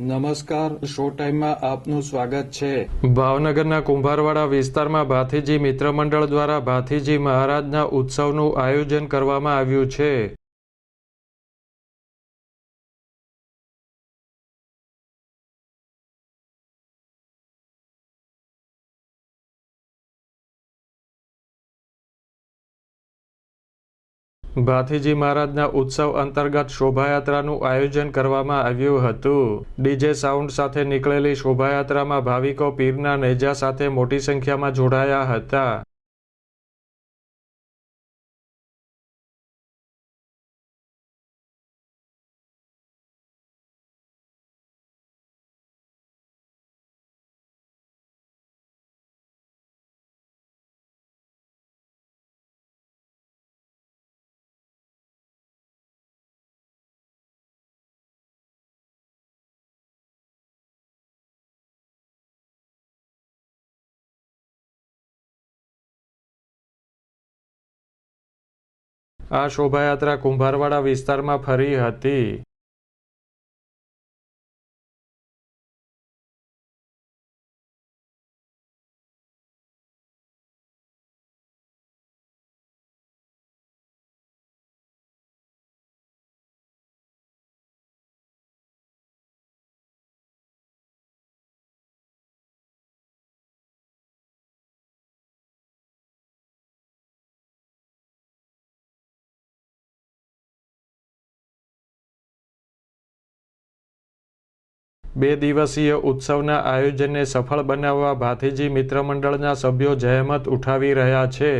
નમસ્કાર, શો ટાઈમમાં આપનું સ્વાગત છે. ભાવનગરના કુંભારવાડા વિસ્તારમાં ભાથીજી મિત્ર મંડળ દ્વારા ભાથીજી મહારાજના ઉત્સવનું આયોજન કરવામાં આવ્યું છે. ભાથીજી મહારાજના ઉત્સવ અંતર્ગત શોભાયાત્રાનું આયોજન કરવામાં આવ્યું હતું. ડીજે સાઉન્ડ સાથે નીકળેલી શોભાયાત્રામાં ભાવિકો પીરના નેજા સાથે મોટી સંખ્યામાં જોડાયા હતા. આ શોભાયાત્રા કુંભારવાડા વિસ્તારમાં ફરી હતી. બે દિવસીય ઉત્સવના આયોજનને સફળ બનાવવા ભાથીજી મિત્ર મંડળના સભ્યો જહેમત ઉઠાવી રહ્યા છે.